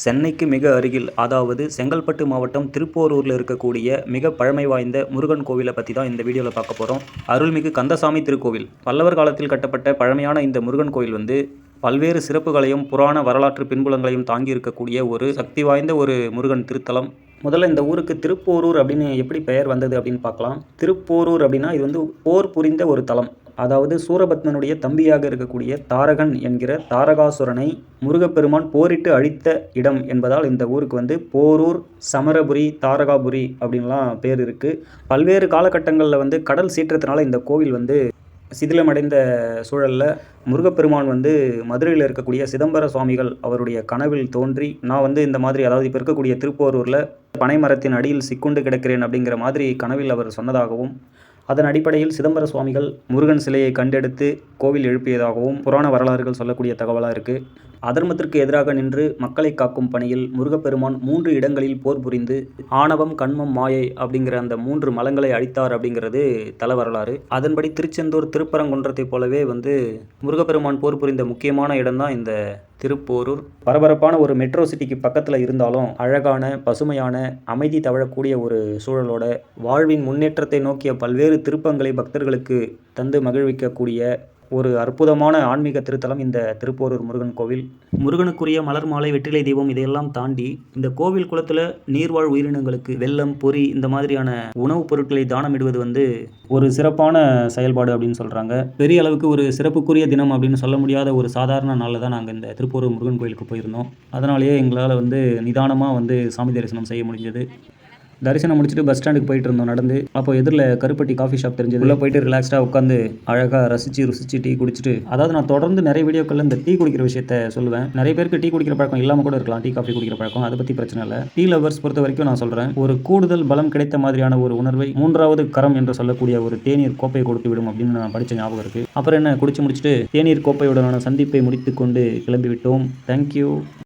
சென்னைக்கு மிக அருகில் அதாவது செங்கல்பட்டு மாவட்டம் திருப்போரூரில் இருக்கக்கூடிய மிக பழமை வாய்ந்த முருகன் கோவிலை பற்றி தான் இந்த வீடியோவில் பார்க்க போகிறோம் அருள்மிகு கந்தசாமி திருக்கோவில். பல்லவர் காலத்தில் கட்டப்பட்ட பழமையான இந்த முருகன் கோவில் வந்து பல்வேறு சிறப்புகளையும் புராண வரலாற்று பின்புலங்களையும் தாங்கி இருக்கக்கூடிய ஒரு சக்தி வாய்ந்த ஒரு முருகன் திருத்தலம். முதல்ல இந்த ஊருக்கு திருப்போரூர் அப்படின்னு எப்படி பெயர் வந்தது அப்படின்னு பார்க்கலாம். திருப்போரூர் அப்படின்னா இது வந்து போர் புரிந்த ஒரு தலம். அதாவது சூரபத்மனுடைய தம்பியாக இருக்கக்கூடிய தாரகன் என்கிற தாரகாசுரனை முருகப்பெருமான் போரிட்டு அழித்த இடம் என்பதால் இந்த ஊருக்கு வந்து போரூர் சமரபுரி தாரகாபுரி அப்படின்லாம் பேர் இருக்குது பல்வேறு காலகட்டங்களில் வந்து கடல் சீற்றத்தினால இந்த கோவில் வந்து சிதிலமடைந்த சூழலில் முருகப்பெருமான் வந்து மதுரையில் இருக்கக்கூடிய சிதம்பர சுவாமிகள் அவருடைய கனவில் தோன்றி நான் வந்து இந்த மாதிரி அதாவது இப்போ இருக்கக்கூடிய திருப்போரூரில் பனைமரத்தின் அடியில் சிக்குண்டு கிடக்கிறேன் அப்படிங்கிற மாதிரி கனவில் அவர் சொன்னதாகவும் அதன் அடிப்படையில் சிதம்பர சுவாமிகள் முருகன் சிலையை கண்டெடுத்து கோவில் எழுப்பியதாகவும் புராண வரலாறுகள் சொல்லக்கூடிய தகவலாக இருக்குது அதர்மத்திற்கு எதிராக நின்று மக்களை காக்கும் பணியில் முருகப்பெருமான் மூன்று இடங்களில் போர் புரிந்து ஆணவம் கண்மம் மாயை அப்படிங்கிற அந்த மூன்று மலங்களை அழித்தார் அப்படிங்கிறது தல வரலாறு அதன்படி திருச்செந்தூர் திருப்பரங்குன்றத்தைப் போலவே வந்து முருகப்பெருமான் போர் புரிந்த முக்கியமான இடம்தான் இந்த திருப்போரூர். பரபரப்பான ஒரு மெட்ரோ சிட்டிக்கு பக்கத்தில் இருந்தாலும் அழகான பசுமையான அமைதி தவழக்கூடிய ஒரு சூழலோட வாழ்வின் முன்னேற்றத்தை நோக்கிய பல்வேறு திருப்பங்களை பக்தர்களுக்கு தந்து மகிழ்விக்கக்கூடிய ஒரு அற்புதமான ஆன்மீக திருத்தலம் இந்த திருப்போரூர் முருகன் கோவில். முருகனுக்குரிய மலர் மாலை வெற்றிலை தீபம் இதையெல்லாம் தாண்டி இந்த கோவில் குளத்தில் நீர்வாழ் உயிரினங்களுக்கு வெள்ளம் பொறி இந்த மாதிரியான உணவுப் பொருட்களை தானமிடுவது வந்து ஒரு சிறப்பான செயல்பாடு அப்படின்னு சொல்கிறாங்க பெரிய அளவுக்கு ஒரு சிறப்புக்குரிய தினம் அப்படின்னு சொல்ல முடியாத ஒரு சாதாரண நாளில் தான் நாங்கள் இந்த திருப்போரூர் முருகன் கோயிலுக்கு போயிருந்தோம். அதனாலேயே எங்களால் வந்து நிதானமாக வந்து சாமி தரிசனம் செய்ய முடிஞ்சது. தரிசனம் முடிச்சுட்டு பஸ் ஸ்டாண்டுக்கு போயிட்டு இருந்தோம். நடந்து அப்போ எதிரில் கருப்பட்டி காஃபி ஷாப் தெரிஞ்சது. உள்ள போயிட்டு ரிலாக்ஸ்டாக உட்காந்து அழகாக ரசிச்சு ருசிச்சு டீ குடிச்சிட்டு அதாவது நான் தொடர்ந்து நிறைய வீடியோக்களில் இந்த டீ குடிக்கிற விஷயத்த சொல்லுவேன். நிறைய பேருக்கு டீ குடிக்கிற பழக்கம் இல்லாமல் கூட இருக்கலாம். டீ காஃபி குடிக்கிற பழக்கம். அதை பற்றி பிரச்சனை இல்லை. டீ லவர்ஸ் பொறுத்த வரைக்கும் நான் சொல்கிறேன் ஒரு கூடுதல் பலம் கிடைத்த மாதிரியான ஒரு உணர்வை மூன்றாவது கரம் என்று சொல்லக்கூடிய ஒரு தேநீர் கோப்பை கொடுத்து விடும் அப்படின்னு நான் படித்த ஞாபகம் இருக்குது அப்புறம் என்ன குடிச்சு முடிச்சுட்டு தேநீர் கோப்பையுடனான சந்திப்பை முடித்துக்கொண்டு கிளம்பி விட்டோம் தேங்க்யூ